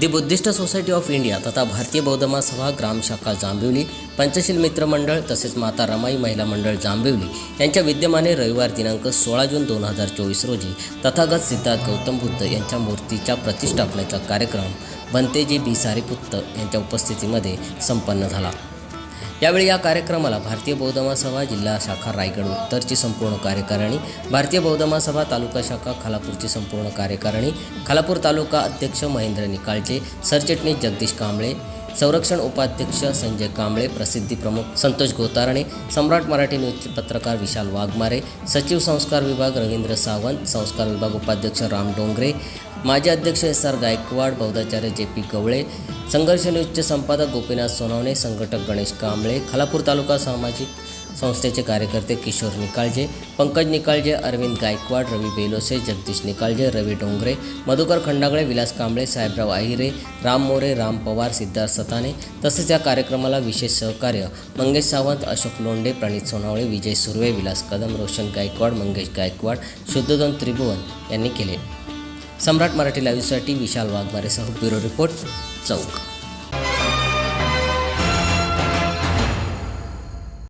The Buddhist society of India तथा भारतीय बौद्ध महासभा ग्राम शाखा जांभिवली पंचशील मित्र मंडळ तसेच माता रमाई महिला मंडळ जांभिवली यांच्या विद्यमाने रविवार दिनांक सोळा जून दोन हजार चोवीस रोजी तथागत सिद्धार्थ गौतम बुद्ध यांच्या मूर्तीच्या प्रतिष्ठापनेचा कार्यक्रम बनतेजी बी सारीपुत्त यांच्या उपस्थितीमध्ये संपन्न झाला. यावेळी या कार्यक्रमाला भारतीय बौद्ध सभा जिल्हा शाखा रायगड उत्तरची संपूर्ण कार्यकारिणी भारतीय बौद्ध सभा तालुका शाखा खालापूरची संपूर्ण कार्यकारिणी खालापूर तालुका अध्यक्ष महेंद्र निकाळजे सरचिटणीस जगदीश कांबळे संरक्षण उपाध्यक्ष संजय कांबळे प्रसिद्धी प्रमुख संतोष गोतारणे सम्राट मराठी न्यूज पत्रकार विशाल वाघमारे सचिव संस्कार विभाग रवींद्र सावंत संस्कार विभाग उपाध्यक्ष राम डोंगरे माजी अध्यक्ष S R Gaikwad बौद्धाचार्य J P Gawali संघर्ष न्यूजचे संपादक गोपीनाथ सोनवणे संघटक गणेश कांबळे खालापूर तालुका सामाजिक संस्थेचे कार्यकर्ते किशोर निकाळजे पंकज निकाळजे अरविंद गायकवाड रवी बेलोसे जगदीश निकाळजे रवी डोंगरे मधुकर खंडागळे विलास कांबळे साहेबराव आहिरे राम मोरे राम पवार सिद्धार्थ सताने तसेच या कार्यक्रमाला विशेष सहकार्य मंगेश सावंत अशोक लोंडे प्रणित सोनावळे विजय सुर्वे विलास कदम रोशन गायकवाड मंगेश गायकवाड शुद्धोधन त्रिभुवन यांनी केले. सम्राट मराठी लाईव्हसाठी विशाल वाघमारेसह ब्युरो रिपोर्ट चौक.